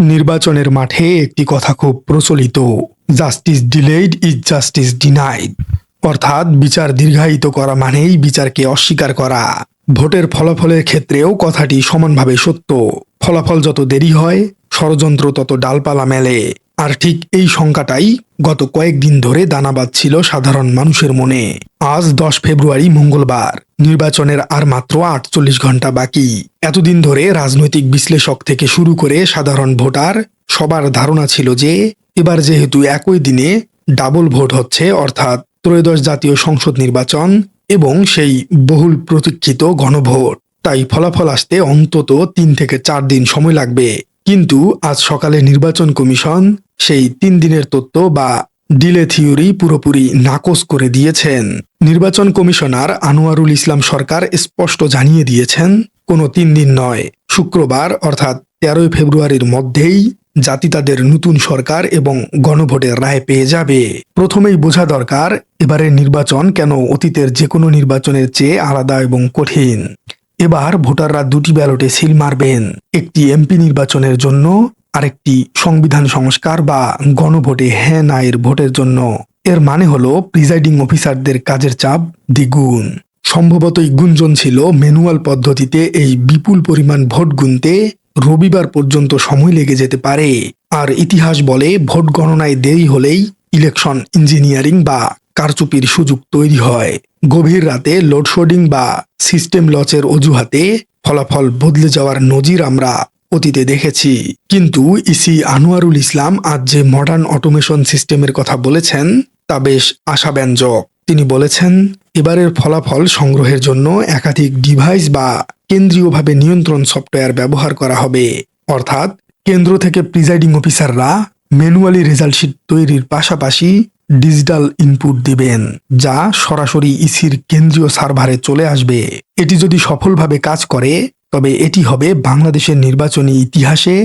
নির্বাচনের মাঠে একটি কথা খুব প্রচলিত, justice delayed is justice denied অর্থাৎ বিচার দীর্ঘায়িত করা মানেই বিচারকে অস্বীকার করা। ভোটের ফলাফলের ক্ষেত্রেও কথাটি সমানভাবে সত্য। ফলাফল যত দেরি হয়, ষড়যন্ত্র তত ডালপালা মেলে। আর ঠিক এই শঙ্কাটাই গত কয়েকদিন ধরে দানা বাঁধছিল সাধারণ মানুষের মনে। আজ দশ ফেব্রুয়ারি মঙ্গলবার, নির্বাচনের আর মাত্র আটচল্লিশ ঘণ্টা বাকি। এতদিন ধরে রাজনৈতিক বিশ্লেষক থেকে শুরু করে সাধারণ ভোটার, সবার ধারণা ছিল যে এবার যেহেতু একই দিনে ডাবল ভোট হচ্ছে, অর্থাৎ ত্রয়োদশ জাতীয় সংসদ নির্বাচন এবং সেই বহুল প্রতীক্ষিত গণভোট, তাই ফলাফল আসতে অন্তত তিন থেকে চার দিন সময় লাগবে। কিন্তু আজ সকালে নির্বাচন কমিশন সেই তিন দিনের তত্ত্ব বা ডিলে থিওরি পুরোপুরি নাকচ করে দিয়েছেন। নির্বাচন কমিশনার আনোয়ারুল ইসলাম সরকার স্পষ্ট জানিয়ে দিয়েছেন, কোনো তিন দিন নয়, শুক্রবার অর্থাৎ তেরোই ফেব্রুয়ারির মধ্যেই জাতি তাদের নতুন সরকার এবং গণভোটের রায় পেয়ে যাবে। প্রথমেই বোঝা দরকার, এবারের নির্বাচন কেন অতীতের যে কোনো নির্বাচনের চেয়ে আলাদা এবং কঠিন। এবার ভোটাররা দুটি ব্যালটে সিল মারবেন, একটি এমপি নির্বাচনের জন্য আরেকটি সংবিধান সংস্কার বা গণভোটে হ্যাঁ না এর ভোটের জন্য। এর মানে হলো প্রিজাইডিং অফিসারদের কাজের চাপ দ্বিগুণ। সম্ভবতই গুঞ্জন ছিল ম্যানুয়াল পদ্ধতিতে এই বিপুল পরিমাণ ভোট গুনতে রবিবার পর্যন্ত সময় লেগে যেতে পারে। আর ইতিহাস বলে ভোট গণনায় দেরি হলেই ইলেকশন ইঞ্জিনিয়ারিং বা কারচুপির সুযোগ তৈরি হয়। গভীর রাতে লোডশেডিং বা সিস্টেম লচের অজুহাতে ফলাফল বদলে যাওয়ার নজির আমরা অতীতে দেখেছি। কিন্তু ইসি আনোয়ারুল ইসলাম আজ যে মডার্ন অটোমেশন সিস্টেমের কথা বলেছেন, তা বেশ আশাব্যঞ্জক। তিনি বলেছেন, এবারের ফলাফল সংগ্রহের জন্য একাধিক ডিভাইস বা কেন্দ্রীয়ভাবে নিয়ন্ত্রণ সফটওয়্যার ব্যবহার করা হবে। অর্থাৎ কেন্দ্র থেকে প্রিজাইডিং অফিসাররা ম্যানুয়ালি রেজাল্ট শিট তৈরির পাশাপাশি ডিজিটাল ইনপুট দিবেন, যা সরাসরি ইসির কেন্দ্রীয় সার্ভারে চলে আসবে। এটি যদি সফলভাবে কাজ করে তবে এটি হবে বাংলাদেশের নির্বাচনী ইতিহাসে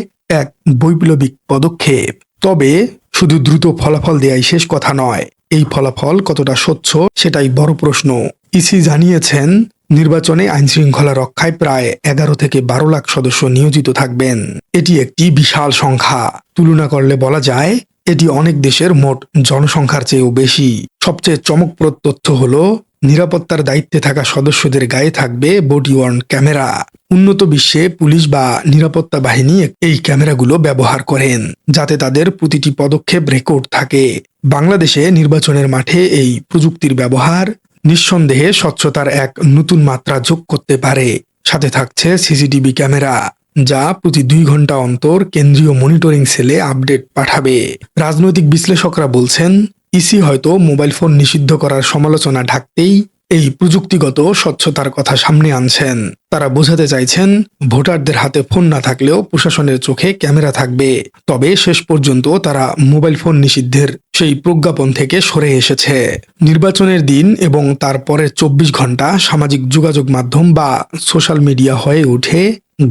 এক বৈপ্লবিক পদক্ষেপ। তবে শুধু দ্রুত ফলাফল দেয়াই শেষ কথা নয়, এই ফলাফল কতটা স্বচ্ছ সেটাই বড় প্রশ্ন। ইসি জানিয়েছেন, নির্বাচনে আইন শৃঙ্খলা রক্ষায় প্রায় এগারো থেকে বারো লাখ সদস্য নিয়োজিত থাকবেন। এটি একটি বিশাল সংখ্যা। তুলনা করলে বলা যায়, এটি অনেক দেশের মোট জনসংখ্যার চেয়েও বেশি। সবচেয়ে চমকপ্রদ তথ্য হল নিরাপত্তার দায়িত্বে থাকা সদস্যদের গায়ে থাকবে বডি ওয়ার্ন ক্যামেরা। উন্নত বিশ্বে পুলিশ বা নিরাপত্তা বাহিনী এই ক্যামেরাগুলো ব্যবহার করেন, যাতে তাদের প্রতিটি পদক্ষেপ রেকর্ড থাকে। বাংলাদেশে নির্বাচনের মাঠে এই প্রযুক্তির ব্যবহার নিঃসন্দেহে স্বচ্ছতার এক নতুন মাত্রা যোগ করতে পারে। সাথে থাকছে সিসিটিভি ক্যামেরা, যা প্রতি দুই ঘণ্টা অন্তর কেন্দ্রীয় মনিটরিং সেলে আপডেট পাঠাবে। রাজনৈতিক বিশ্লেষকরা বলছেন ইসি হয়তো মোবাইল ফোন নিষিদ্ধ করার সমালোচনা ঢাকতেই এই প্রযুক্তিগত স্বচ্ছতার কথা সামনে আনছেন। তারা বোঝাতে চাইছেন, ভোটারদের হাতে ফোন না থাকলেও প্রশাসনের চোখে ক্যামেরা থাকবে। তবে শেষ পর্যন্ত তারা মোবাইল ফোন নিষিদ্ধের সেই প্রজ্ঞাপন থেকে সরে এসেছে। নির্বাচনের দিন এবং তার পরের চব্বিশ ঘণ্টা সামাজিক যোগাযোগ মাধ্যম বা সোশ্যাল মিডিয়া হয়ে উঠে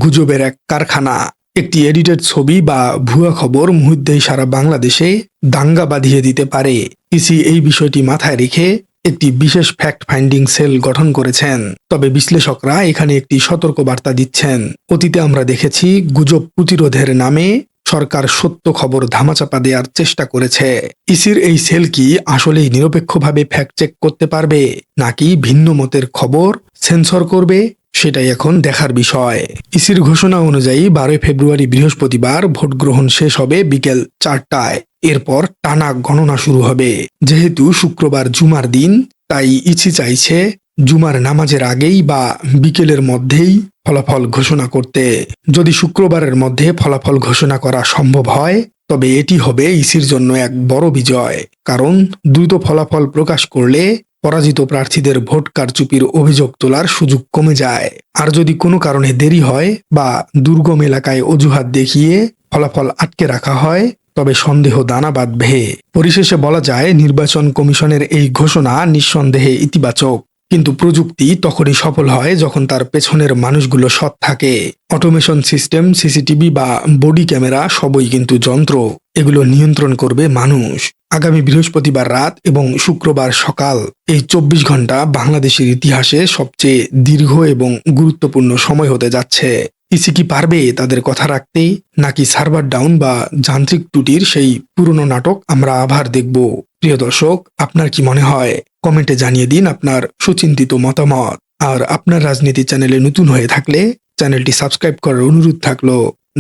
গুজবের এক কারখানা। একটি এডিটেড ছবি বা ভুয়া খবর মুহূর্তেই সারা বাংলাদেশে দাঙ্গা বাঁধিয়ে দিতে পারে। ইসি এই বিষয়টি মাথায় রেখে একটি বিশেষ ফ্যাক্ট ফাইন্ডিং সেল গঠন করেছেন। তবে বিশ্লেষকরা এখানে একটি সতর্ক বার্তা দিচ্ছেন। অতীতে আমরা দেখেছি গুজব প্রতিরোধের নামে সরকার সত্য খবর ধামাচাপা দেওয়ার চেষ্টা করেছে। ইসির এই সেল কি আসলেই নিরপেক্ষভাবে ফ্যাক্ট চেক করতে পারবে, নাকি ভিন্ন মতের খবর সেন্সর করবে সেটাই এখন দেখার বিষয়। ইসির ঘোষণা অনুযায়ী বারোই ফেব্রুয়ারি বৃহস্পতিবার ভোট গ্রহণ শেষ হবে বিকেল চারটায়। এরপর টানা গণনা শুরু হবে। যেহেতু শুক্রবার জুমার দিন, তাই ইসি চাইছে জুমার নামাজের আগেই বা বিকেলের মধ্যেই ফলাফল ঘোষণা করতে। যদি শুক্রবারের মধ্যে ফলাফল ঘোষণা করা সম্ভব হয়, তবে এটি হবে ইসির জন্য এক বড় বিজয়। কারণ দ্রুত ফলাফল প্রকাশ করলে পরাজিত প্রার্থীদের ভোট কারচুপির অভিযোগ তোলার সুযোগ কমে যায়। আর যদি কোনো কারণে দেরি হয় বা দুর্গম এলাকায় অজুহাত দেখিয়ে ফলাফল আটকে রাখা হয়, তবে সন্দেহ দানা বাঁধবে। পরিশেষে বলা যায়, নির্বাচন কমিশনের এই ঘোষণা নিঃসন্দেহে ইতিবাচক। কিন্তু প্রযুক্তি তখনই সফল হয় যখন তার পেছনের মানুষগুলো সৎ থাকে। অটোমেশন সিস্টেম, সিসিটিভি বা বডি ক্যামেরা সবই কিন্তু যন্ত্র। এগুলো নিয়ন্ত্রণ করবে মানুষ। আগামী বৃহস্পতিবার রাত এবং শুক্রবার সকাল এই চব্বিশ ঘণ্টা বাংলাদেশের ইতিহাসে সবচেয়ে দীর্ঘ এবং গুরুত্বপূর্ণ সময় হতে যাচ্ছে। ইসি কি পারবে তাদের কথা রাখতে নাকি সার্ভার ডাউন বা যান্ত্রিক ত্রুটির সেই পুরনো নাটক আমরা আবার দেখব? প্রিয় দর্শক, আপনার কি মনে হয়? কমেন্টে জানিয়ে দিন আপনার সুচিন্তিত মতামত। আর আপনার রাজনীতি চ্যানেলে নতুন হয়ে থাকলে চ্যানেলটি সাবস্ক্রাইব করার অনুরোধ থাকল।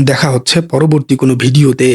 দেখা হচ্ছে পরবর্তী কোনো ভিডিওতে।